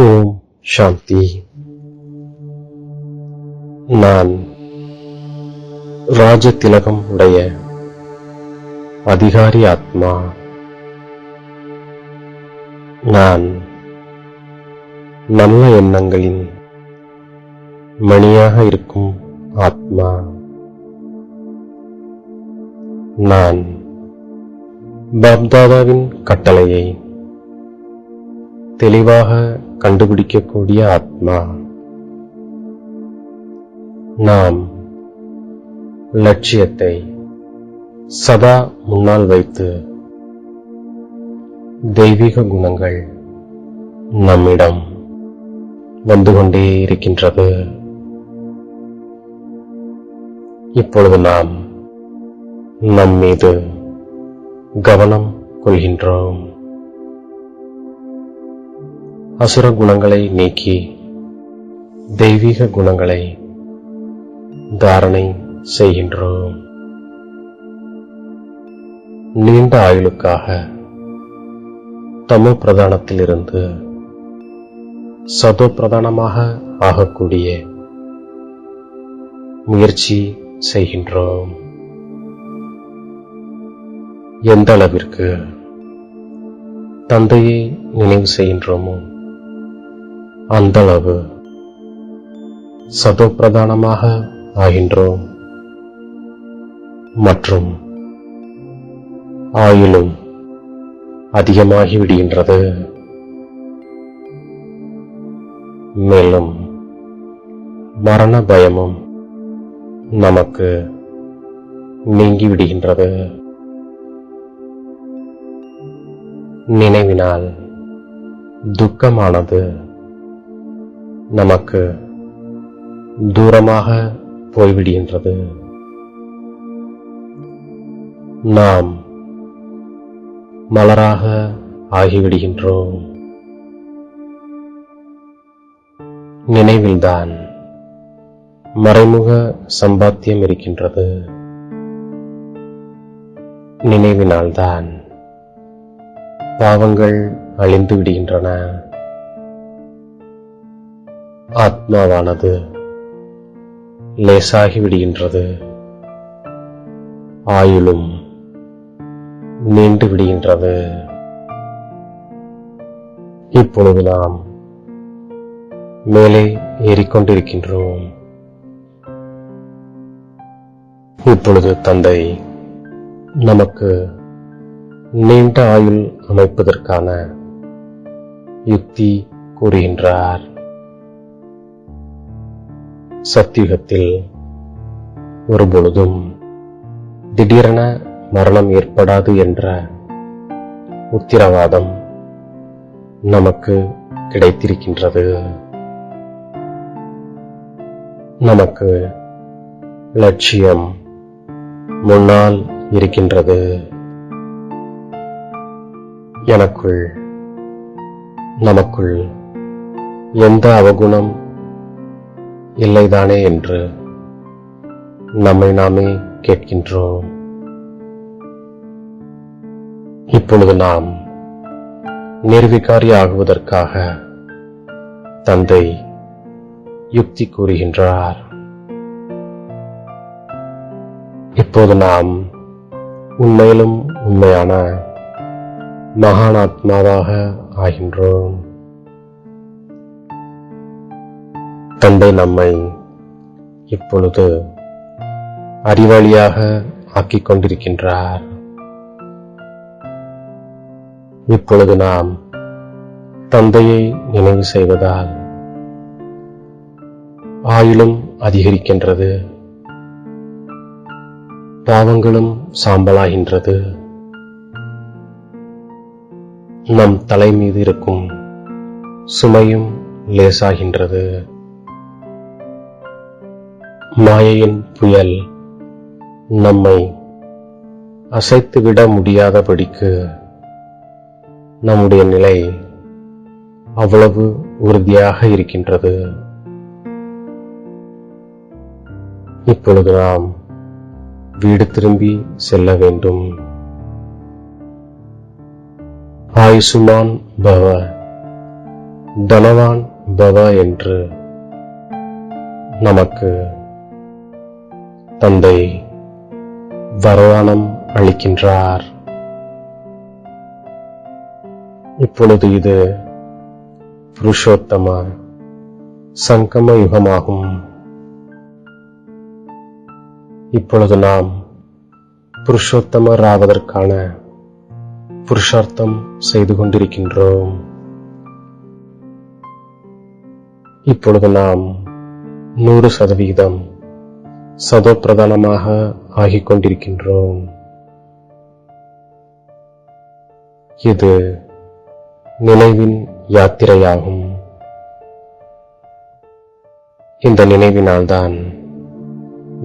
ஓம் சாந்தி நான் ராஜ திலகம் உடைய அதிகாரி ஆத்மா நான் நல்ல எண்ணங்களின் மணியாக இருக்கும் ஆத்மா நான் பாப்தாதாவின் கட்டளையை தெளிவாக கண்டுபிடிக்கக்கூடிய ஆத்மா. நாம் லட்சியத்தை சதா முன்னால் வைத்து தெய்வீக குணங்கள் நம்மிடம் வந்து கொண்டே இருக்கின்றது. இப்பொழுது நாம் நம் மீது கவனம் கொள்கின்றோம். அசுர குணங்களை நீக்கி தெய்வீக குணங்களை தாரணை செய்கின்றோம். நீண்ட ஆயுளுக்காக தமோ பிரதானத்திலிருந்து சதோ பிரதானமாக ஆகக்கூடிய முயற்சி செய்கின்றோம். எந்த அளவிற்கு தந்தையை நினைவு செய்கின்றோமோ அந்தளவு சதோப்பிரதானமாக ஆகின்றோம். மற்றும் ஆயுளும் அதிகமாகி விடுகின்றது மேலும் மரண பயமும் நமக்கு நீங்கி விடுகின்றது நினைவினால் துக்கமானது நமக்கு தூரமாக போய்விடுகின்றது. நாம் மலராக ஆகிவிடுகின்றோம். நினைவில்தான் மறைமுக சம்பாத்தியம் இருக்கின்றது. நினைவினால்தான் பாவங்கள் அழிந்து விடுகின்றன ஆத்மாவானது லேசாகிவிடுகின்றது ஆயுளும் நீண்டு விடுகின்றது. இப்பொழுது நாம் மேலே ஏறிக்கொண்டிருக்கின்றோம். இப்பொழுது தந்தை நமக்கு நீண்ட ஆயுள் அமைப்பதற்கான யுக்தி கூறுகின்றார். சத்தியுகத்தில் ஒருபொழுதும் திடீரென மரணம் ஏற்படாது என்ற உத்திரவாதம் நமக்கு கிடைத்திருக்கின்றது. நமக்கு லட்சியம் முன்னால் இருக்கின்றது. எனக்குள் நமக்குள் எந்த அவகுணம் இல்லைதானே என்று நம்மை நாமே கேட்கின்றோம். இப்பொழுது நாம் நிர்விகாரி ஆகுவதற்காக தந்தை யுக்தி கூறுகின்றார். இப்போது நாம் உண்மையிலும் உண்மையான மகானாத்மாவாக ஆகின்றோம். தந்தை நம்மை இப்பொழுது அறிவாளியாக ஆக்கிக் கொண்டிருக்கின்றார். இப்பொழுது நாம் தந்தையை நினைவு செய்வதால் ஆயுளும் அதிகரிக்கின்றது பாவங்களும் சாம்பலாகின்றது. நம் தலை மீது இருக்கும் சுமையும் லேசாகின்றது. மாயையின் புயல் நம்மை அசைத்துவிட முடியாதபடிக்கு நம்முடைய நிலை அவ்வளவு உறுதியாக இருக்கின்றது. இப்பொழுது நாம் வீடு திரும்பி செல்ல வேண்டும். ஆயுசுமான் பவ தனவான் பவ என்று நமக்கு தந்தை வரதானம் அளிக்கின்றார். இப்பொழுது இது புருஷோத்தம சங்கம யுகமாகும். இப்பொழுது நாம் புருஷோத்தமர் ஆவதற்கான புருஷார்த்தம் செய்து கொண்டிருக்கின்றோம். இப்பொழுது நாம் நூறு சதவிகிதம் சதோப்பிரதானமாக ஆகிக் கொண்டிருக்கின்றோம் இது நினைவின் யாத்திரையாகும். இந்த நினைவினால்தான்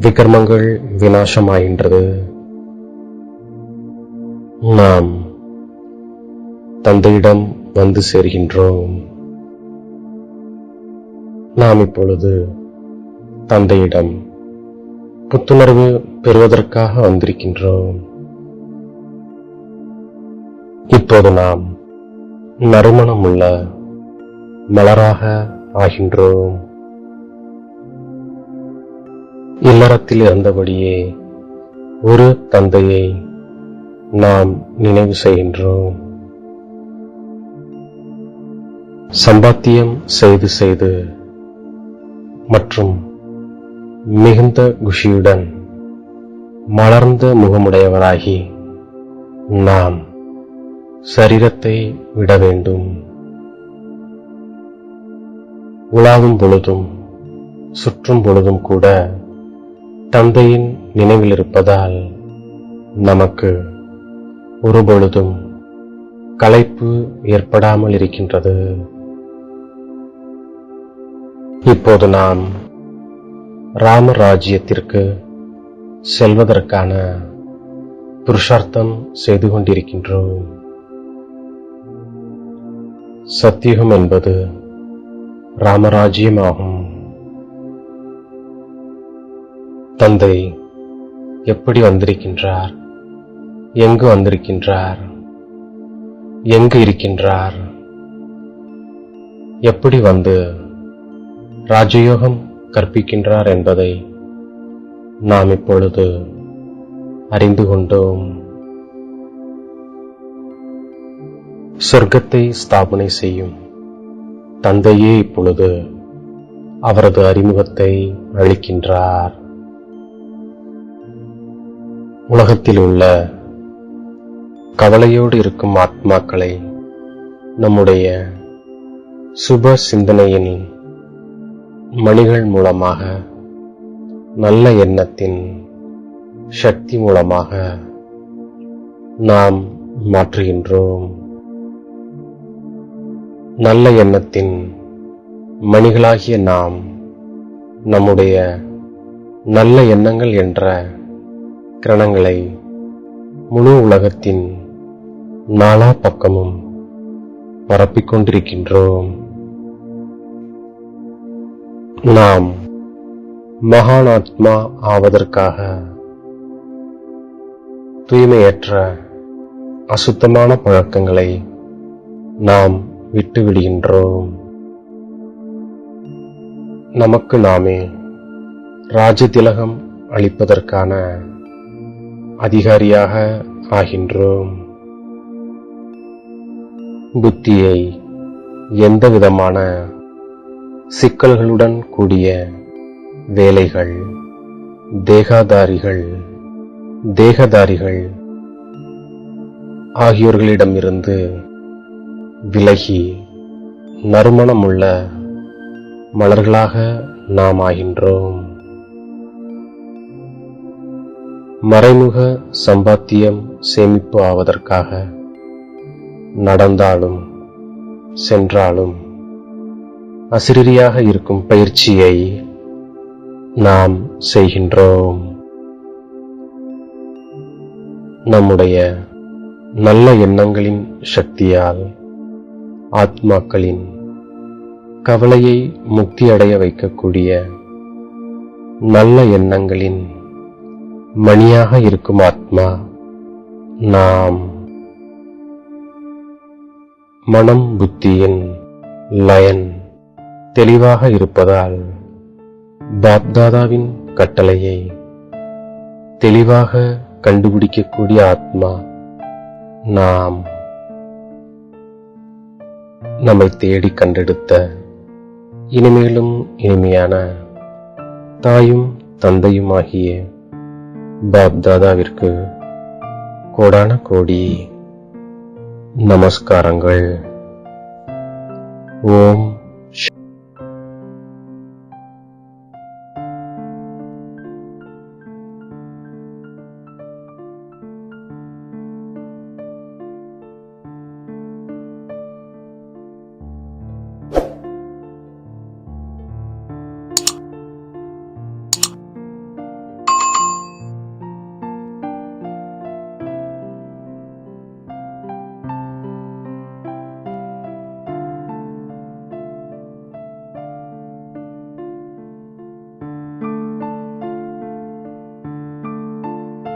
விக்ரமங்கள் வினாசமாகின்றது நாம் தந்தையிடம் வந்து சேர்கின்றோம். நாம் இப்பொழுது தந்தையிடம் புத்துணர்வு பெறுவதற்காக வந்திருக்கின்றோம். இப்போது நாம் நறுமணம் உள்ள மலராக ஆகின்றோம். இல்லறத்தில் இருந்தபடியே ஒரு தந்தையை நாம் நினைவு செய்கின்றோம். சம்பாத்தியம் செய்து செய்து மற்றும் மிகுந்த குஷியுடன் மலர்ந்த முகமுடையவராகி நாம் சரீரத்தை விட வேண்டும். உலாவும் பொழுதும் சுற்றும் பொழுதும் கூட தந்தையின் நினைவில் இருப்பதால் நமக்கு ஒருபொழுதும் களைப்பு ஏற்படாமல் இருக்கின்றது. இப்போது நாம் ராமராஜ்யத்திற்கு செல்வதற்கான புருஷார்த்தம் செய்து கொண்டிருக்கின்றோம். சத்தியுகம் என்பது ராமராஜ்யமாகும். தந்தை எப்படி வந்திருக்கின்றார்? எங்கு வந்திருக்கின்றார்? எங்கு இருக்கின்றார்? எப்படி வந்து ராஜயோகம் கற்பிக்கின்றார் என்பதை நாம் இப்பொழுது அறிந்து கொண்டோம். சொர்க்கத்தை ஸ்தாபனை செய்யும் தந்தையே இப்பொழுது அவரது அறிமுகத்தை அளிக்கின்றார். உலகத்தில் உள்ள கவலையோடு இருக்கும் ஆத்மாக்களை நம்முடைய சுப சிந்தனையின் மணிகள் மூலமாக நல்ல எண்ணத்தின் சக்தி மூலமாக நாம் மாற்றுகின்றோம். நல்ல எண்ணத்தின் மணிகளாகிய நாம் நம்முடைய நல்ல எண்ணங்கள் என்ற கிரணங்களை முழு உலகத்தின் நாலா பக்கமும் பரப்பிக்கொண்டிருக்கின்றோம். நாம் மகானாத்மா ஆவதற்காக தூய்மையற்ற அசுத்தமான பழக்கங்களை நாம் விட்டுவிடுகின்றோம் நமக்கு நாமே ராஜதிலகம் அளிப்பதற்கான அதிகாரியாக ஆகின்றோம். புத்தியை எந்த விதமான சிக்கல்களுடன் கூடிய வேலைகள் தேகாதாரிகள் தேகதாரிகள் ஆகியோர்களிடமிருந்து விலகி நறுமணமுள்ள மலர்களாக நாம் ஆகின்றோம். மறைமுக சம்பாத்தியம் சேமிப்பு ஆவதற்காக நடந்தாலும் சென்றாலும் அசிரியாக இருக்கும் பயிற்சியை நாம் செய்கின்றோம். நம்முடைய நல்ல எண்ணங்களின் சக்தியால் ஆத்மாக்களின் கவலையை முக்தியடைய வைக்கக்கூடிய நல்ல எண்ணங்களின் மணியாக இருக்கும் ஆத்மா நாம். மனம் புத்தியின் லயன். தெளிவாக இருப்பதால் பாப்தாதாவின் கட்டளையை தெளிவாக கண்டுபிடிக்கக்கூடிய ஆத்மா நாம் நம்மை தேடி கண்டெடுத்த இனிமேலும் இனிமையான தாயும் தந்தையுமாகிய பாப்தாதாவிற்கு கோடான கோடி நமஸ்காரங்கள். ஓம்